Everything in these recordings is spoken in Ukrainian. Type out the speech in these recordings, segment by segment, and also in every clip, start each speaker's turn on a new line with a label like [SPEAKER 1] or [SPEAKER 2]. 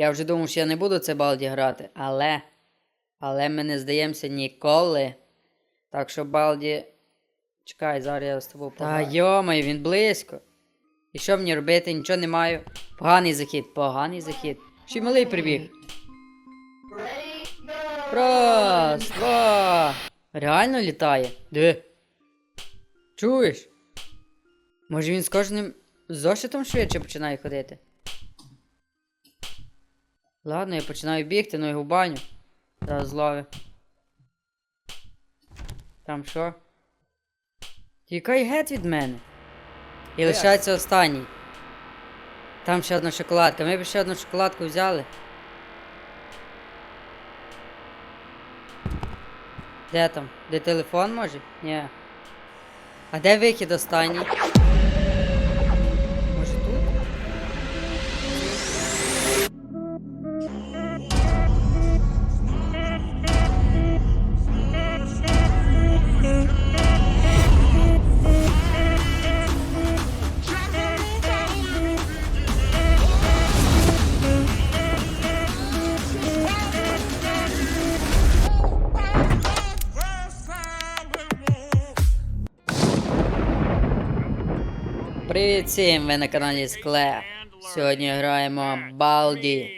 [SPEAKER 1] Я вже думав, що я не буду це балді грати, але. Але ми не здаємося ніколи. Так що балді. Чекай, зараз я з тобою Та йомай, він близько. І що мені робити? Нічого не маю. Поганий захід, поганий захід. Ще й малий прибіг. Раз, два. Реально літає? Де? Чуєш? Може він з кожним зошитом швидше починає ходити? Ладно, я починаю бігти, ну його баню. Зараз злови. Там що? Тікай геть від мене. І лишається останній. Там ще одна шоколадка. Ми б ще одну шоколадку взяли. Де там? Де телефон може? Ні. А де вихід останній? Всім, ви на каналі Склеп. Сьогодні граємо Балді.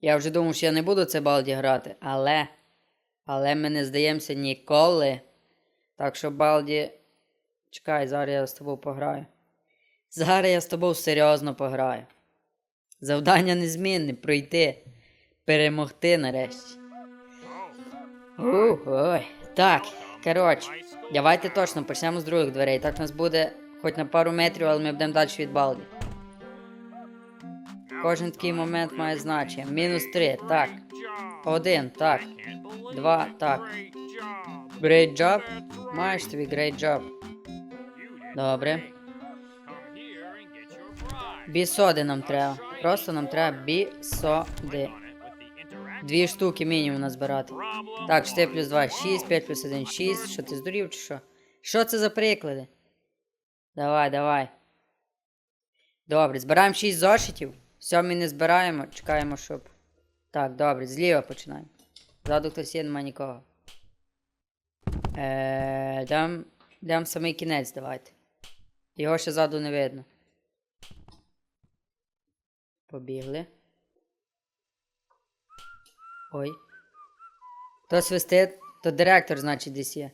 [SPEAKER 1] Я вже думав, що я не буду це Балді грати, але. Але ми не здаємося ніколи. Так що Балді. Чекай, зараз я з тобою пограю. Зараз я з тобою серйозно пограю. Завдання незмінне пройти. Перемогти нарешті. Ух, ой. Так, коротше, давайте точно почнемо з других дверей. Так у нас буде хоч на пару метрів, але ми будемо далі від балді. Кожен такий момент має значення. Мінус три, так. Один, так. Два, так. Great job. Маєш тобі great job. Добре. Бісоди нам треба. Просто нам треба бісоди. Дві штуки мінімум назбирати. Так, 4 плюс 2, 6, 5 плюс 1, 6. Що ти здурів чи що? Що це за приклади? Давай, давай. Добре, збираємо 6 зошитів. Сьомий не збираємо, чекаємо, щоб. Так, добре, зліва починаємо. Ззаду хтось є, нема нікого. Е, дам, дам самий кінець, давайте. Його ще ззаду не видно. Побігли. Ой. Хто свистить, то директор, значить, десь є.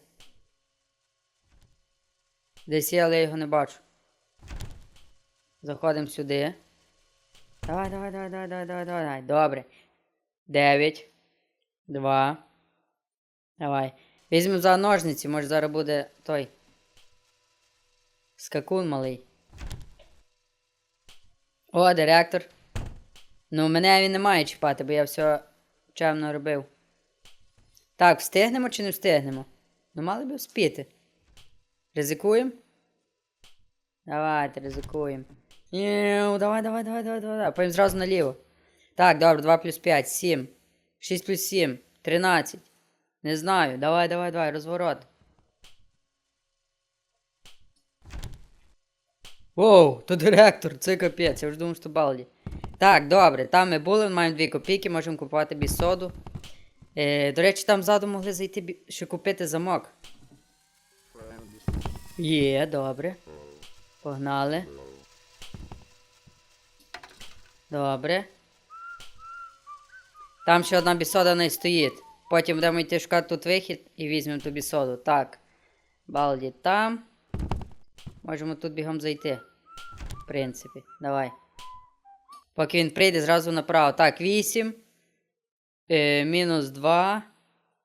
[SPEAKER 1] Десь є, але я його не бачу. Заходимо сюди. Давай, давай, давай, давай, давай, давай, давай. Добре. Дев'ять. Два. Давай. Візьмемо за ножниці, може зараз буде той. Скакун малий. О, директор. Ну, мене він не має чіпати, бо я все чемно робив. Так, встигнемо чи не встигнемо? Ну, мали би вспіти. Ризикуємо? Давайте, ризикуємо. Єу, давай, давай, давай, давай, давай. Потім зразу наліво. Так, добре, 2 плюс 5, 7. 6 плюс 7, 13. Не знаю. Давай, давай, давай, розворот. Воу, то директор, це капець, я вже думав, що балді. Так, добре, там ми були, маємо 2 копійки, можемо купувати бісоду. Е, до речі, там ззаду могли зайти бі... купити замок. Є, добре. Погнали. Добре. Там ще одна бісода не стоїть. Потім будемо йти шукати тут вихід і візьмемо ту бісоду. Так. Балді там. Можемо тут бігом зайти. В принципі, давай. Поки він прийде, зразу направо. Так, 8. Е, мінус 2.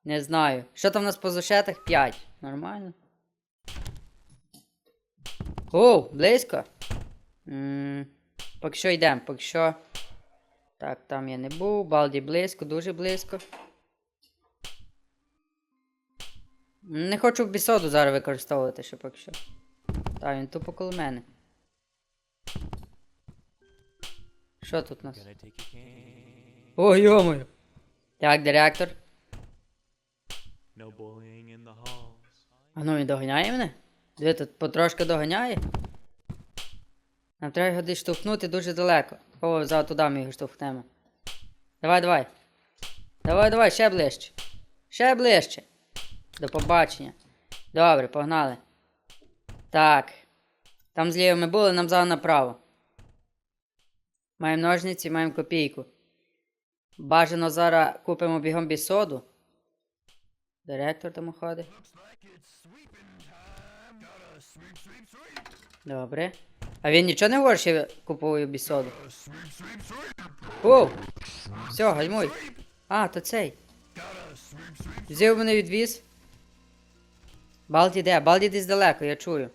[SPEAKER 1] Не знаю. Що там у нас по зошетах? 5. Нормально. Оу, близько. м поки що йдемо, поки що. Так, там я не був. Балді близько, дуже близько. Не хочу бісоду зараз використовувати ще поки що. Так, він тупо коло мене. Що тут у нас? О, йомою. Так,
[SPEAKER 2] the halls.
[SPEAKER 1] А ну він доганяє мене? Диви, тут потрошки доганяє. Нам треба його десь штовхнути дуже далеко. О, зараз туди ми його штовхнемо. Давай, давай. Давай, давай, ще ближче. Ще ближче. До побачення. Добре, погнали. Так. Там зліва ми були, нам зараз направо. Маємо ножниці, маємо копійку. Бажано зараз купимо бігом бісоду. Директор там ходить. Добре. А він нічого не говорить, що я купую бісоду? Оу! Все, гальмуй. А, то цей. Взяв мене відвіз. Балді де? Балді десь далеко, я чую.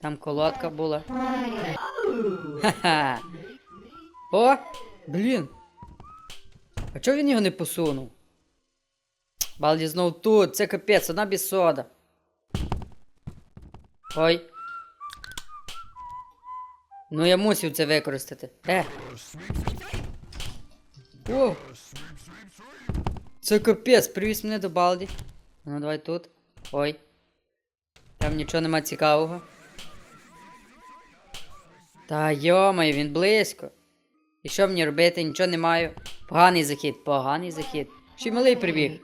[SPEAKER 1] Там колодка була. О! Блін. А чого він його не посунув? Балді знов тут, це капець, одна бісода. Ой. Ну я мусив це використати. Де? О! Це капець, привіз мене до Балді. Ну давай тут. Ой. Там нічого нема цікавого. Та йомай, він близько. І що мені робити? Нічого не маю. Поганий захід, поганий захід. Ще й малий прибіг.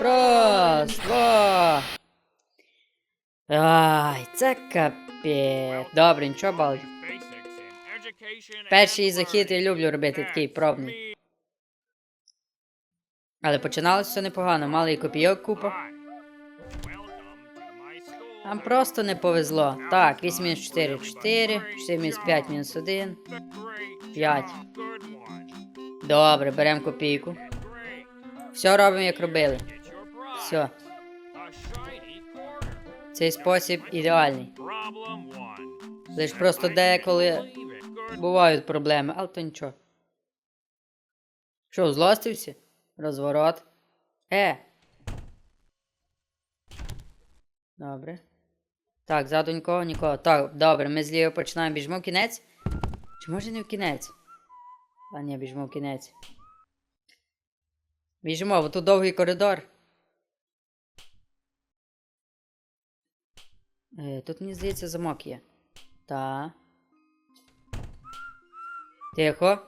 [SPEAKER 1] Раз, два. Ай, це капець. Добре, нічого, Балді. Перший захід я люблю робити такий пробний. Але починалося все непогано, мали і копійок купа. Нам просто не повезло. Так, 8 мінус 4 4, 4 мінус 5 мінус 1. 5. Добре, беремо копійку. Все робимо, як робили. Все. Цей спосіб ідеальний. Лиш просто деколи бувають проблеми, але то нічого. Що, злостився? Розворот. Е. Добре. Так, ззаду нікого, нікого. Так, добре, ми зліва починаємо. Біжимо в кінець? Чи може не в кінець? А ні, біжимо в кінець. Біжимо, бо тут довгий коридор. Тут, мені здається, замок є. Та. Тихо.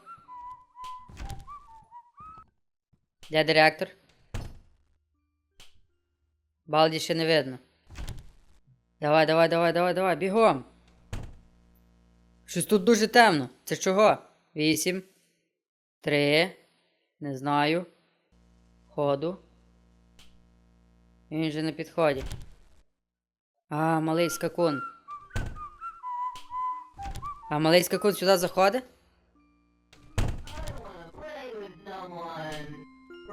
[SPEAKER 1] Де директор? Балді ще не видно. Давай, давай, давай, давай, давай, бігом. Щось тут дуже темно. Це чого? Вісім. Три. Не знаю. Ходу. Він же на підході. А, малий скакун. А малий скакун сюди заходить?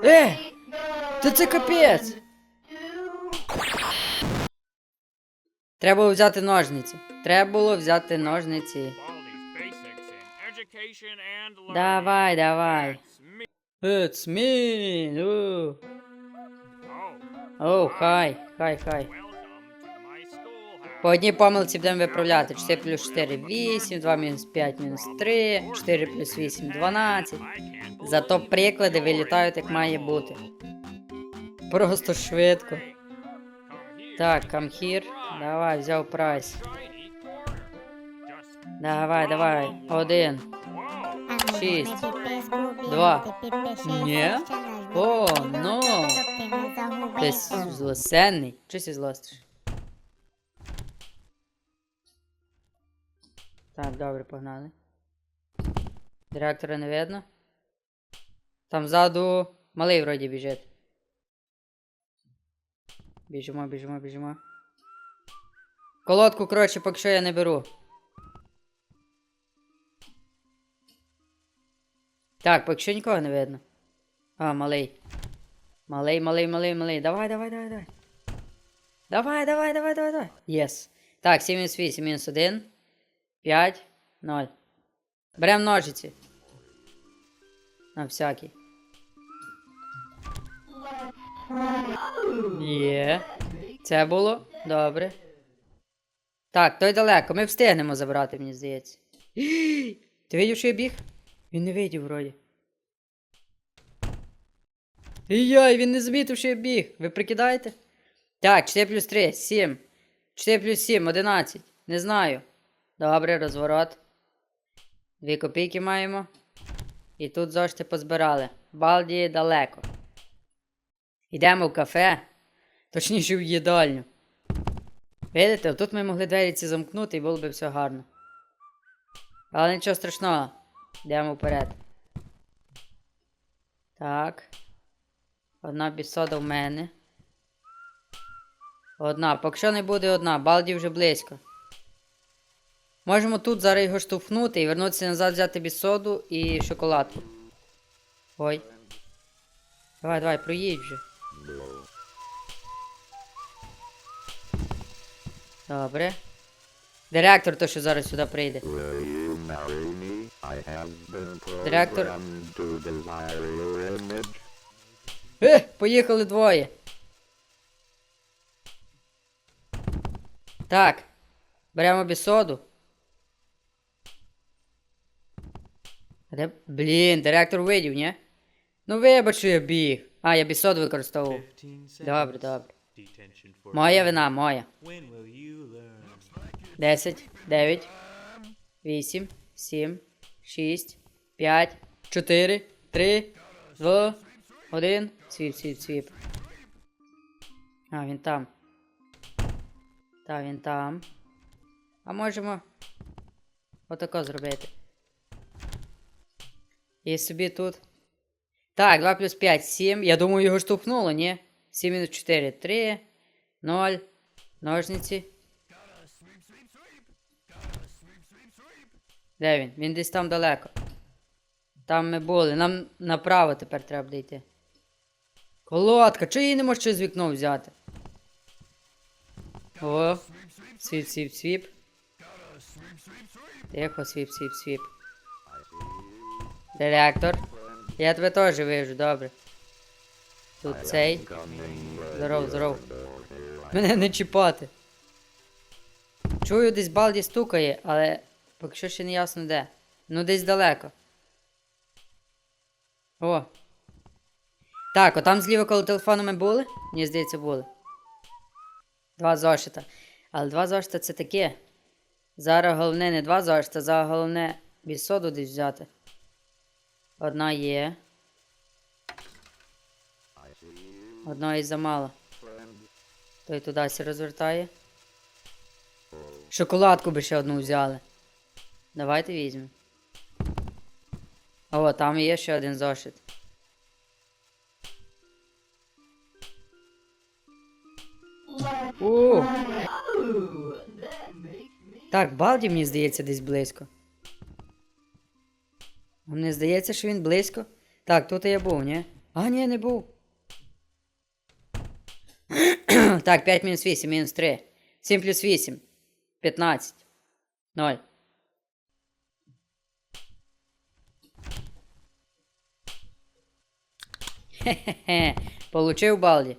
[SPEAKER 1] Е! Та це капець! Треба було взяти ножниці. Треба було взяти ножниці. Давай, давай. It's me! Оу, хай, хай, хай. По одній помилці будемо виправляти. 4 плюс 4 8, 2 мінус 5 мінус 3, 4 плюс 8 12. Зато приклади вилітають як має бути. Просто швидко. Так, come here. Давай, взяв прайс. Давай, давай. Один.
[SPEAKER 3] Шість.
[SPEAKER 1] Два.
[SPEAKER 3] Ні.
[SPEAKER 1] О, ну. Ти злосенний. Чого ти злостиш? Так, добре, погнали. Директора не видно. Там ззаду малий вроді біжить. Біжимо, біжимо, біжимо. Колодку, коротше, поки що я не беру. Так, поки що нікого не видно. А, малий. Малий, малий, малий, малий. Давай, давай, давай, давай. Давай, давай, давай, давай, давай. Єс. Так, 7 мінус 8, мінус 1. 5, 0. Берем ножиці. На всякий. Є. Це було? Добре. Так, той далеко. Ми встигнемо забрати, мені здається. Ти видів, що я біг? Він не видів вроді. Яй, він не замітив, що я біг. Ви прикидаєте? Так, 4 плюс 3, 7. 4 плюс 7, 11. Не знаю. Добре, розворот. Дві копійки маємо. І тут зошити позбирали. Балді далеко. Йдемо в кафе, точніше в їдальню. Видите, тут ми могли двері ці замкнути і було б все гарно. Але нічого страшного. Йдемо вперед. Так. Одна бісода в мене. Одна. Поки що не буде одна, балді вже близько. Можемо тут зараз його штовхнути і вернутися назад, взяти бісоду і шоколадку. Ой. Давай, давай, проїдь вже. Добре. Директор, то що зараз сюди прийде.
[SPEAKER 4] Image.
[SPEAKER 1] Е, поїхали двоє. Так. Беремо бісоду. Де... Блін, директор видів, ні? Ну вибач, я біг. А, я бісоду використовував. Добре, добре. Моя вина, моя.
[SPEAKER 2] When will you learn?
[SPEAKER 1] 10, 9, 8, 7, 6, 5, 4, 3, 2, 1. Свіп, свіп, свіп. А, він там. Та, він там. А можемо отако зробити. І собі тут. Так, 2 плюс 5, 7. Я думаю, його штовхнуло, ні? 7 мінус 4, 3, 0, ножниці. Де він? Він десь там далеко. Там ми були. Нам направо тепер треба буде йти. Колодка, чого її не можеш через вікно взяти? О, свіп, свіп, свіп. Тихо, свіп, свіп, свіп. Директор. Я тебе теж вижу, добре. Тут цей. Здоров, здоров. Мене не чіпати. Чую, десь балді стукає, але поки що ще не ясно де. Ну, десь далеко. О. Так, отам зліва коло телефону ми були? Мені здається, були. Два зошита. Але два зошита це таке. Зараз головне не два зошита, зараз головне бісоду десь взяти. Одна є. Одної замало. Той туди сі розвертає. Шоколадку би ще одну взяли. Давайте візьмемо. О, там є ще один зошит. У. Так, Балді, мені здається, десь близько. Мені здається, що він близько. Так, тут я був, ні? А, ні, не був. Так, 5 мінус 8, мінус 3. 7 плюс 8. 15. 0. Хе-хе-хе. Получив Балді?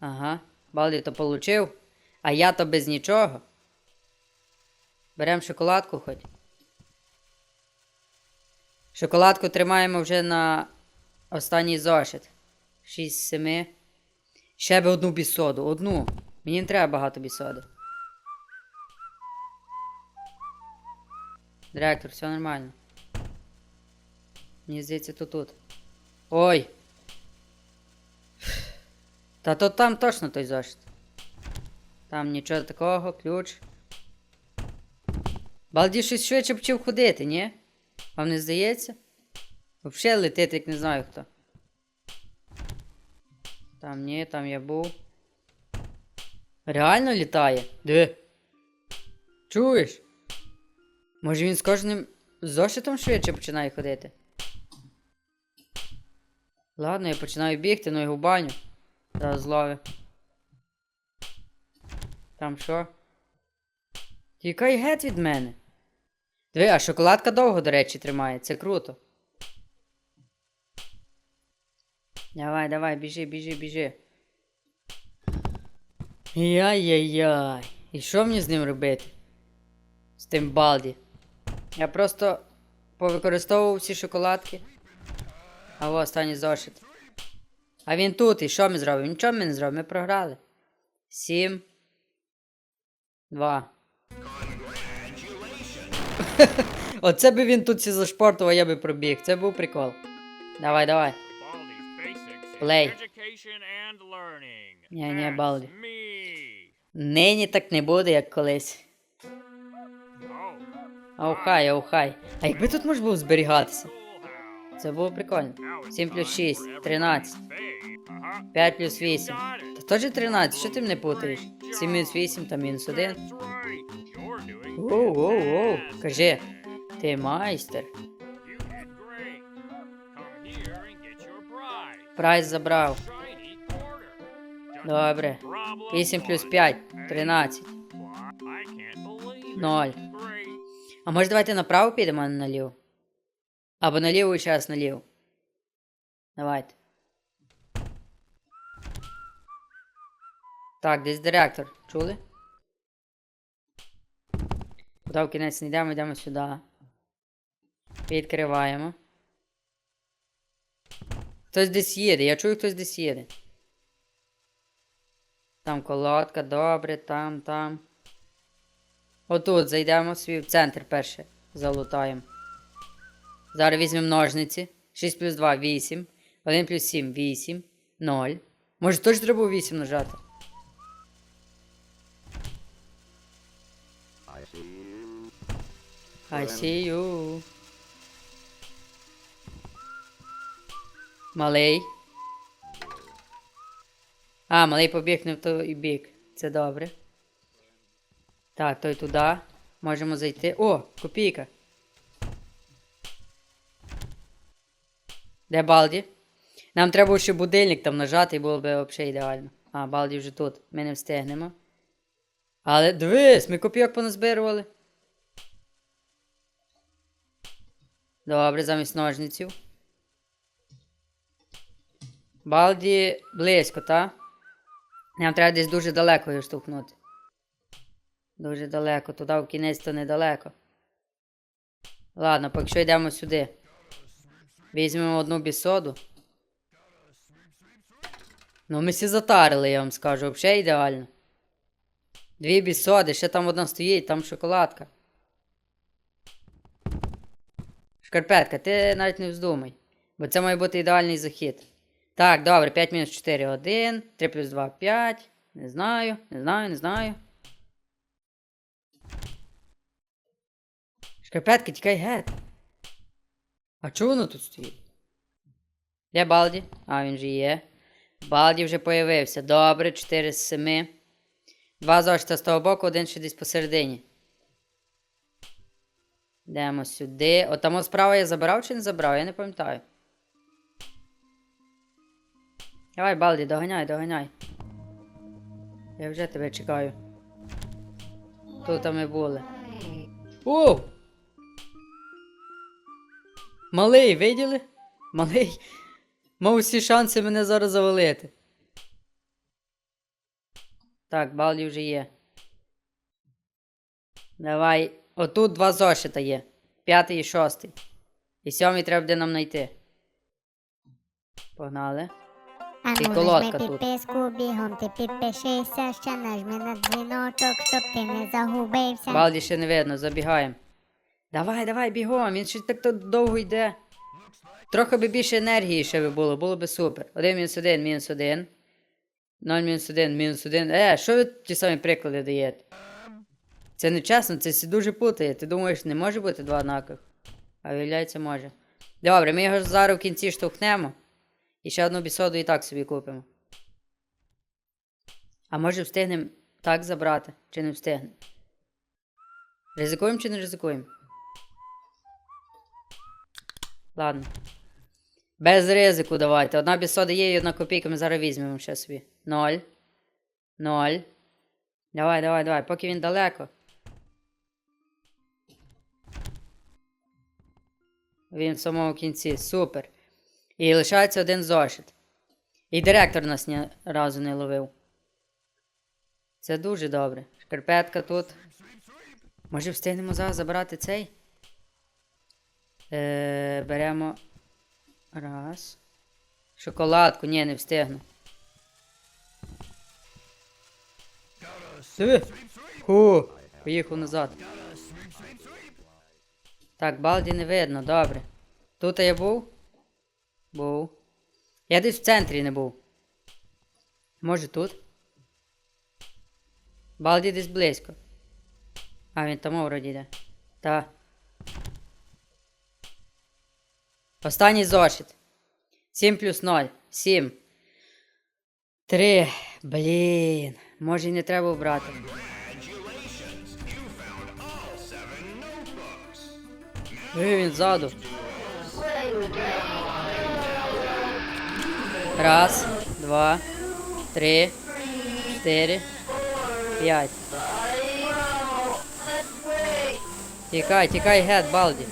[SPEAKER 1] Ага. Балді то получив. А я то без нічого. Берем шоколадку хоч. Шоколадку тримаємо вже на останній зошит. 6 з 7. Ще би одну бісоду. Одну. Мені не треба багато бісоди. Директор, все нормально. Мені здається, то тут. Ой. Та то там точно той зошит. Там нічого такого, ключ. Балді щось швидше почав ходити, ні? Вам не здається? Взагалі летить, як не знаю хто. Там ні, там я був. Реально літає? Де? Чуєш? Може він з кожним зошитом швидше починає ходити? Ладно, я починаю бігти, ну його баню. Зараз зловив. Там що? Тікай геть від мене. Диви, а шоколадка довго, до речі, тримає, це круто. Давай, давай, біжи, біжи, біжи. Яй-яй-яй. І що мені з ним робити? З тим балді. Я просто повикористовував всі шоколадки. А о, останній зошит. А він тут, і що ми зробимо? Нічого ми не зробимо, ми програли. Сім. Два. Оце би він тут всі зашпортував, я би пробіг. Це був прикол. Давай, давай. Play. Ні, ні, Балді. Нині так не буде, як колись. Аухай, аухай. А якби тут можна було зберігатися? Це було прикольно. 7 плюс 6, 13. 5 плюс 8. Та теж 13, що ти мене путаєш? 7 мінус 8 та мінус 1. Воу, воу, воу. Кажи, ти майстер. Прайс забрав. Добре. 8 плюс 5, 13. 0. А може давайте направо підемо, а не наліво? Або наліво і час наліво. Давайте. Так, десь директор. Чули? Куди в кінець не йдемо, йдемо сюди. Відкриваємо. Хтось десь їде, я чую, хтось десь їде. Там колодка, добре, там, там. Отут зайдемо свій в центр перше. Залутаємо. Зараз візьмемо ножниці. 6 плюс 2 8. 1 плюс 7 8. 0. Може теж треба 8 нажати.
[SPEAKER 4] I see you.
[SPEAKER 1] I see you. Малий. А, малий побіг не в той бік. Це добре. Так, той туди. Можемо зайти. О, копійка. Де Балді? Нам треба ще будильник там нажати і було б взагалі ідеально. А, Балді вже тут. Ми не встигнемо. Але дивись, ми копійок поназбирували. Добре, замість ножниців. Балді близько, та? Нам треба десь дуже далеко його штовхнути. Дуже далеко, туди в кінець то недалеко. Ладно, поки що йдемо сюди. Візьмемо одну бісоду. Ну, ми всі затарили, я вам скажу, взагалі ідеально. Дві бісоди, ще там одна стоїть, там шоколадка. Шкарпетка, ти навіть не вздумай. Бо це має бути ідеальний захід. Так, добре, 5 мінус 4 1. 3 плюс 2 5. Не знаю, не знаю, не знаю. Шкарпетка, тікай геть. А чого воно тут стоїть? Де Балді? А, він же є. Балді вже появився. Добре, 4 з 7. Два зошита з того боку, один ще десь посередині. Йдемо сюди. От там справа я забирав чи не забрав, я не пам'ятаю. Давай, Балді, доганяй, доганяй. Я вже тебе чекаю. Тут ми були. О! Малий, виділи? Малий. Мав усі шанси мене зараз завалити. Так, Балді вже є. Давай. Отут два зошита є. П'ятий і шостий. І сьомий треба буде нам знайти. Погнали.
[SPEAKER 3] А
[SPEAKER 1] І
[SPEAKER 3] ну
[SPEAKER 1] колодка тут.
[SPEAKER 3] підписку, бігом ти підпишися, ще нажми на дзвіночок, щоб ти не загубився.
[SPEAKER 1] Балді ще не видно, забігаємо. Давай, давай, бігом, він щось так тут довго йде. Трохи би більше енергії ще би було, було би супер. Один мінус один, мінус один. Ноль мінус один, мінус один. Е, що ви ті самі приклади даєте? Це не чесно, це всі дуже путає. Ти думаєш, не може бути два однакових? А виявляється, може. Добре, ми його зараз в кінці штовхнемо. І ще одну бісоду і так собі купимо. А може встигнемо так забрати, чи не встигнемо? Ризикуємо чи не ризикуємо? Ладно. Без ризику давайте. Одна бісода є і одна копійка ми зараз візьмемо ще собі. Ноль. Ноль. Давай, давай, давай, поки він далеко. Він в самому кінці. Супер. І лишається один зошит. І директор нас ні разу не ловив. Це дуже добре. Шкарпетка тут. Може встигнемо зараз забрати цей? Е, беремо. Раз. Шоколадку, ні, не встигну. Ху, поїхав назад. Так, Балді не видно, добре. Тут я був? Був. Я десь в центрі не був. Може тут? Балді десь близько. А, він там вроді йде. Та. Останній зошит. 7 плюс 0. 7. 3. Блін. Може і не треба брати. Ей, він ззаду. Раз, два, три, чотири, п'ять. Тікай, тікай, гет, балді.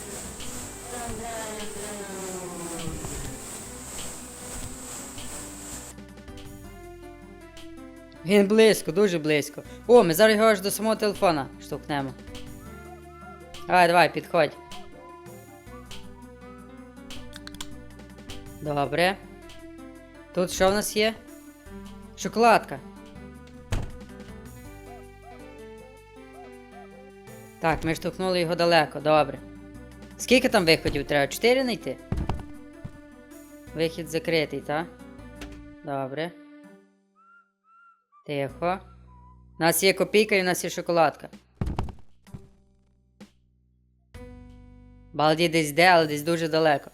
[SPEAKER 1] Він близько, дуже близько. О, ми зараз його аж до самого телефона штовхнемо. Давай, давай, підходь. Добре. Тут що в нас є? Шоколадка. Так, ми штовхнули його далеко, добре. Скільки там виходів треба? Чотири знайти? Вихід закритий, так? Добре. Тихо. У нас є копійка і у нас є шоколадка. Балді десь де, але десь дуже далеко.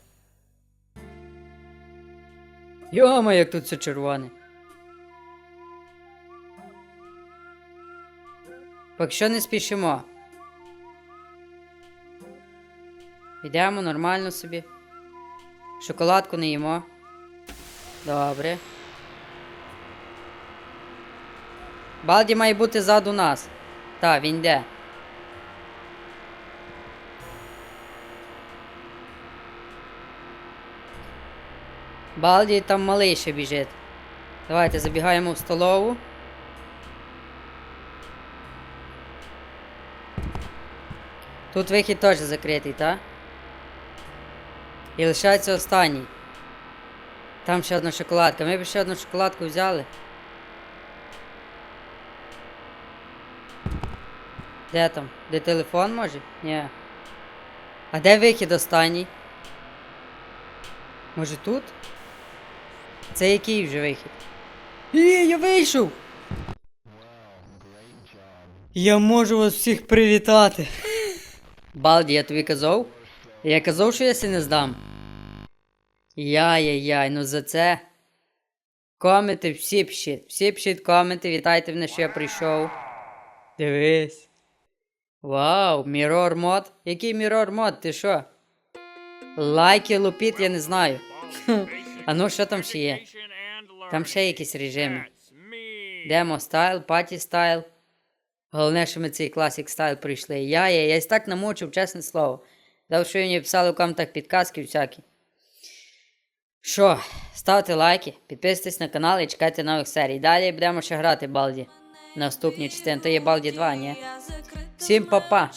[SPEAKER 1] Йома, як тут все червоне. Поки що не спішимо. Йдемо нормально собі. Шоколадку не їмо. Добре. Балді має бути ззаду нас. Так, він йде. Балді там малий ще біжить. Давайте забігаємо в столову. Тут вихід теж закритий, так? І лишається останній. Там ще одна шоколадка. Ми б ще одну шоколадку взяли. Де там? Де телефон може? Ні. А де вихід останній? Може тут? Це який вже вихід? Є, я вийшов! Я можу вас всіх привітати. Балді, я тобі казав? Я казав, що я сі не здам. Яй-яй-яй, ну за це. Коменти, всі пишіть, всі пишіть коменти, вітайте мене, що я прийшов. Дивись. Вау, Mirror мод? Який Mirror мод? Ти що? Лайки лупіт, я не знаю. А ну що там ще є? Там ще якісь режими. Демо стайл, паті стайл. Головне, що ми цей класик стайл пройшли. Я, я, я й так намучив, чесне слово. Дав, що мені писали в коментах підказки всякі. Що, ставте лайки, підписуйтесь на канал і чекайте нових серій. Далі будемо ще грати Балді. Наступні частини. То є Балді 2, ні? Всім па-па!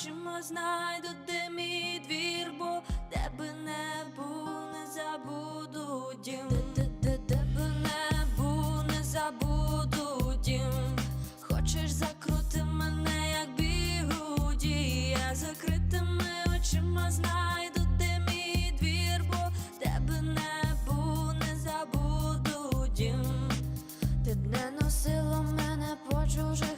[SPEAKER 5] children